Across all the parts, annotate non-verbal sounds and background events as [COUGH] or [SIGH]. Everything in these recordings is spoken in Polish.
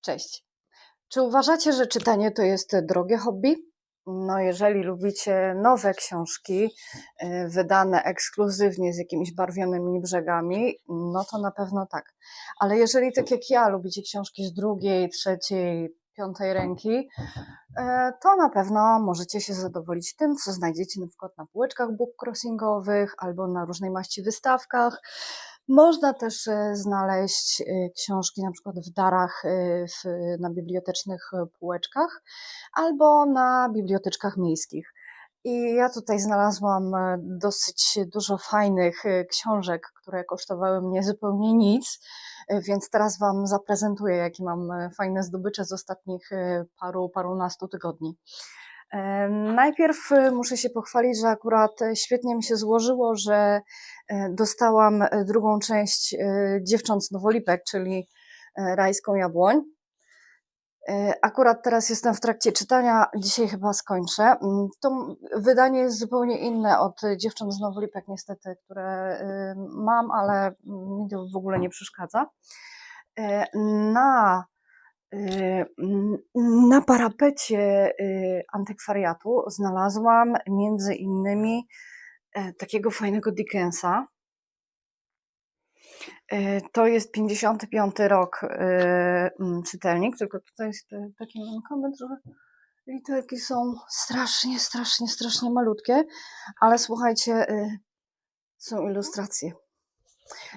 Cześć. Czy uważacie, że czytanie to jest drogie hobby? No, jeżeli lubicie nowe książki, y, wydane ekskluzywnie z jakimiś barwionymi brzegami, no to na pewno tak. Ale jeżeli tak jak ja lubicie książki z drugiej, trzeciej, piątej ręki, e, to na pewno możecie się zadowolić tym, co znajdziecie na przykład na półeczkach bookcrossingowych albo na różnej maści wystawkach. Można też e, znaleźć e, książki na przykład w darach w, na bibliotecznych półeczkach albo na biblioteczkach miejskich. I ja tutaj znalazłam e, dosyć dużo fajnych e, książek, które kosztowały mnie zupełnie nic, e, więc teraz Wam zaprezentuję, jakie mam fajne zdobycze z ostatnich paru, parunastu tygodni. Najpierw muszę się pochwalić, że akurat świetnie mi się złożyło, że dostałam drugą część Dziewcząt z Nowolipek, czyli Rajską Jabłoń. E, Akurat teraz jestem w trakcie czytania, dzisiaj chyba skończę. Mm, To wydanie jest zupełnie inne od Dziewcząt z Nowolipek, niestety, które e, mam, ale mi to w ogóle nie przeszkadza. E, Na Y, Na parapecie y, antykwariatu znalazłam między innymi e, takiego fajnego Dickensa. E, To jest 55 rok mm, czytelnik, tylko tutaj jest e, taki mankament, że literki są strasznie, strasznie, strasznie malutkie, ale słuchajcie, y, są ilustracje.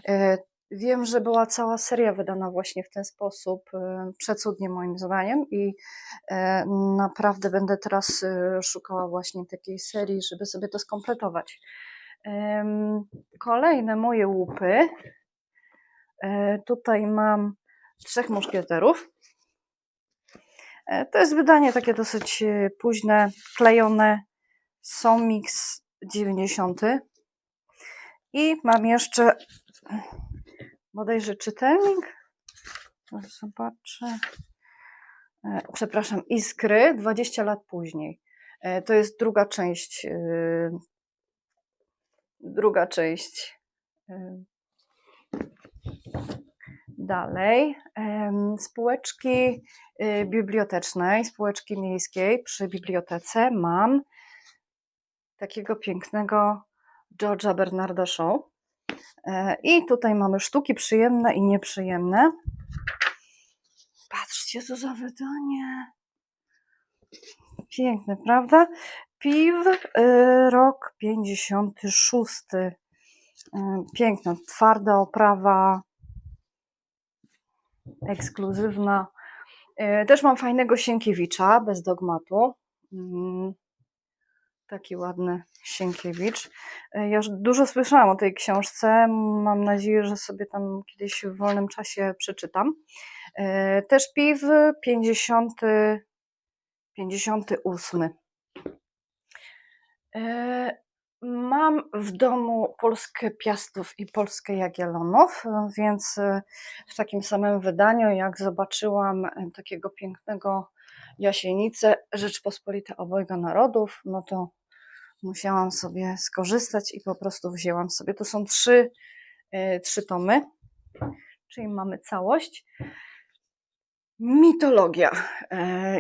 E, Wiem, że była cała seria wydana właśnie w ten sposób, e, przecudnie moim zdaniem i e, naprawdę będę teraz e, szukała właśnie takiej serii, żeby sobie to skompletować. Kolejne moje łupy. E, Tutaj mam Trzech Muszkieterów. E, To jest wydanie takie dosyć e, późne, klejone, Somix 90. I mam jeszcze bodajże czytelnik. Zobaczę. Przepraszam, Iskry 20 lat później. To jest druga część. Druga część. Dalej. Spółeczki e, bibliotecznej, spółeczki miejskiej przy bibliotece mam takiego pięknego George'a Bernarda Shaw. E, I tutaj mamy sztuki przyjemne i nieprzyjemne. Patrzcie, co za wydanie. Piękne, prawda? Piw, y, rok 56. Piękna, twarda oprawa, ekskluzywna. Y, Też mam fajnego Sienkiewicza, bez dogmatu. Mm, Taki ładny Sienkiewicz. Y, Ja już dużo słyszałam o tej książce. Mam nadzieję, że sobie tam kiedyś w wolnym czasie przeczytam. Y, Też piw 50, 58. Mam w domu Polskę Piastów i Polskę Jagiellonów, e, więc e, w takim samym wydaniu, jak zobaczyłam e, takiego pięknego Jasienicę Rzeczpospolite Obojga Narodów, no to musiałam sobie skorzystać i po prostu wzięłam sobie. To są trzy, e, trzy tomy, czyli mamy całość. Mitologia. E,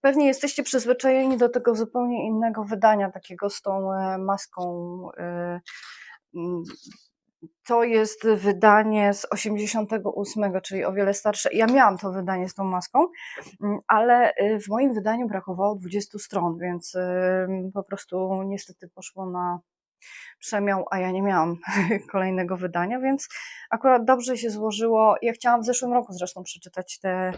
Pewnie jesteście przyzwyczajeni do tego zupełnie innego wydania, takiego z tą e, maską. e, To jest wydanie z 88, czyli o wiele starsze. Ja miałam to wydanie z tą maską, ale w moim wydaniu brakowało 20 stron, więc po prostu niestety poszło na przemiał, a ja nie miałam [LAUGHS] kolejnego wydania, więc akurat dobrze się złożyło. Ja chciałam w zeszłym roku zresztą przeczytać te,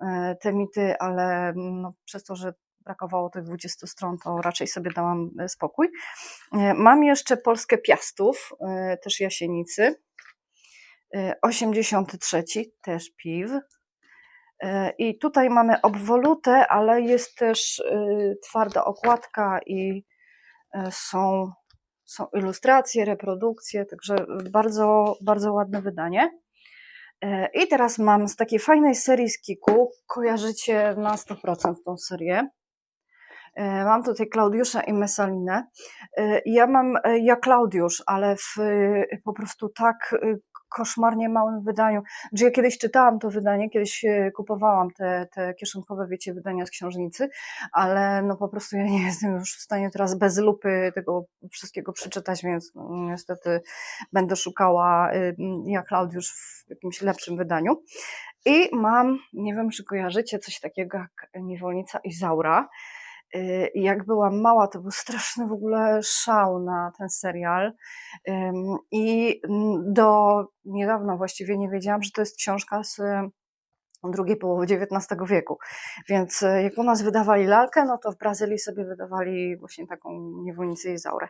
e, te mity, ale no, przez to, że brakowało tych 20 stron, to raczej sobie dałam e, spokój. E, Mam jeszcze Polskę Piastów, też Jasienicy. E, 83, też piw. I tutaj mamy obwolutę, ale jest też twarda okładka i są są ilustracje, reprodukcje, także bardzo, bardzo ładne wydanie. E, I teraz mam z takiej fajnej serii z Kiku, kojarzycie na 100% tą serię. E, Mam tutaj Klaudiusza i Messalinę. E, Ja mam ja Klaudiusz, ale w po prostu tak koszmarnie małym wydaniu. Że ja kiedyś czytałam to wydanie, kiedyś e, kupowałam te, te kieszonkowe, wiecie, wydania z książnicy, ale no po prostu ja nie [LAUGHS] jestem już w stanie teraz bez lupy tego wszystkiego przeczytać, więc no, niestety będę szukała y, ja Klaudiusz w jakimś lepszym wydaniu. I mam, nie wiem czy kojarzycie, coś takiego jak Niewolnica Izaura. Y, Jak byłam mała, to był straszny w ogóle szał na ten serial. I mm, do niedawna właściwie nie wiedziałam, że to jest książka z y, drugiej połowy XIX wieku. Więc y, jak u nas wydawali lalkę, no to w Brazylii sobie wydawali właśnie taką niewolnicę Izaurę.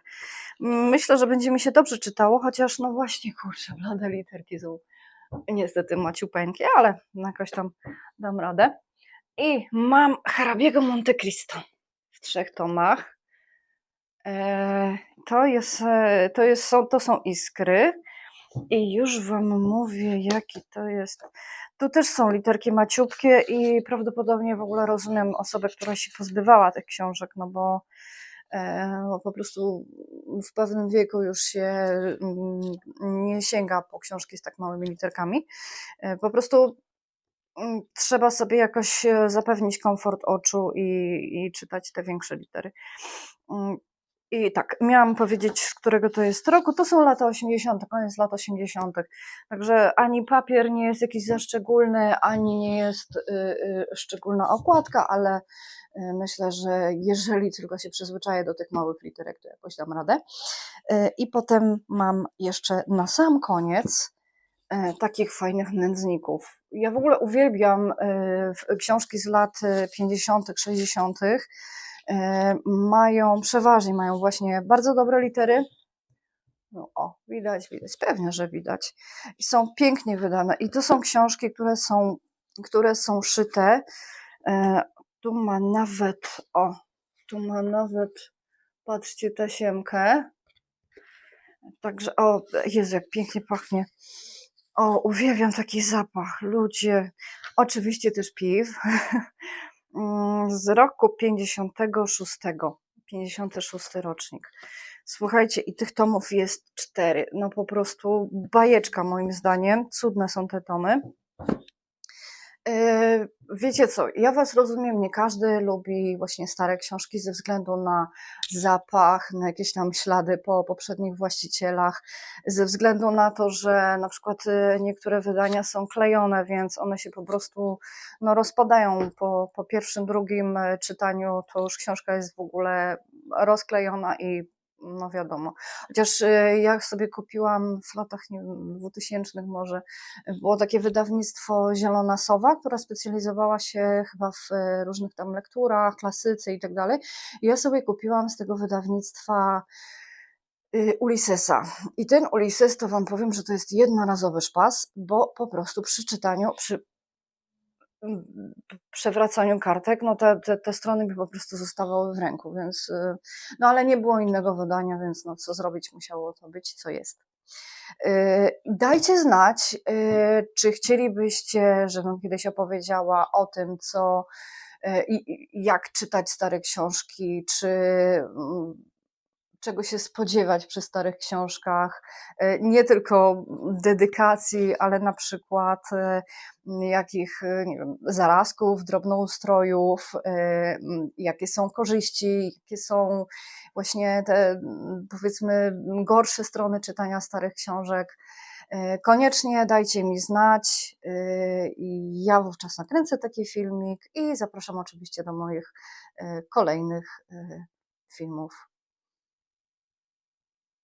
Myślę, że będzie mi się dobrze czytało, chociaż no właśnie, kurczę, blade literki są niestety maciupeńkie, ale jakoś tam dam radę. I mam hrabiego Monte Cristo trzech tomach. E, To, jest, e, to, jest, są, to są iskry. I już Wam mówię, jaki to jest. Tu też są literki maciupkie i prawdopodobnie w ogóle rozumiem osobę, która się pozbywała tych książek, no bo e, bo po prostu w pewnym wieku już się mm, nie sięga po książki z tak małymi literkami. Po prostu trzeba sobie jakoś e, zapewnić komfort oczu i, i czytać te większe litery. Mm, I tak, miałam powiedzieć, z którego to jest roku. To są lata 80., koniec lat 80. Także ani papier nie jest jakiś za szczególny, ani nie jest y, y, szczególna okładka, ale y, myślę, że jeżeli tylko się przyzwyczaję do tych małych literek, to jakoś dam radę. Y, I potem mam jeszcze na sam koniec takich fajnych nędzników. Ja w ogóle uwielbiam e, książki z lat e, 50., 60. E, Mają przeważnie mają właśnie bardzo dobre litery. No, o, widać, widać, pewnie, że widać. I są pięknie wydane. I to są książki, które są, które są szyte. E, Tu ma nawet, o, tu ma nawet, patrzcie, tasiemkę. Także, o, Jezu, jak pięknie pachnie. O, uwielbiam taki zapach. Ludzie, oczywiście też piw. [LAUGHS] Mm, Z roku 56. 56 rocznik. Słuchajcie, i tych tomów jest cztery. No po prostu bajeczka moim zdaniem. Cudne są te tomy. Yy, Wiecie co, ja Was rozumiem, nie każdy lubi właśnie stare książki ze względu na zapach, na jakieś tam ślady po poprzednich właścicielach, ze względu na to, że na przykład y, niektóre wydania są klejone, więc one się po prostu no, rozpadają. Po, po pierwszym, drugim y, czytaniu, to już książka jest w ogóle rozklejona i no wiadomo. Chociaż y, ja sobie kupiłam w latach nie wiem, 2000 może było takie wydawnictwo Zielona Sowa, która specjalizowała się chyba w e, różnych tam lekturach, klasyce i tak dalej. Ja sobie kupiłam z tego wydawnictwa y, Ulyssesa. I ten Ulysses, to Wam powiem, że to jest jednorazowy szpas, bo po prostu przy czytaniu, przy przewracaniu kartek, no te, te, te strony mi po prostu zostawały w ręku, więc y, no ale nie było innego wydania, więc no co zrobić, musiało to być, co jest. Yy, Dajcie znać, yy, czy chcielibyście, żebym kiedyś opowiedziała o tym, co i jak czytać stare książki, czy mm, czego się spodziewać przy starych książkach, e, nie tylko dedykacji, ale na przykład e, jakich, e, nie wiem, zarazków, drobnoustrojów, jakie są korzyści, jakie są właśnie te, powiedzmy, gorsze strony czytania starych książek. Koniecznie dajcie mi znać i ja wówczas nakręcę taki filmik i zapraszam oczywiście do moich kolejnych filmów.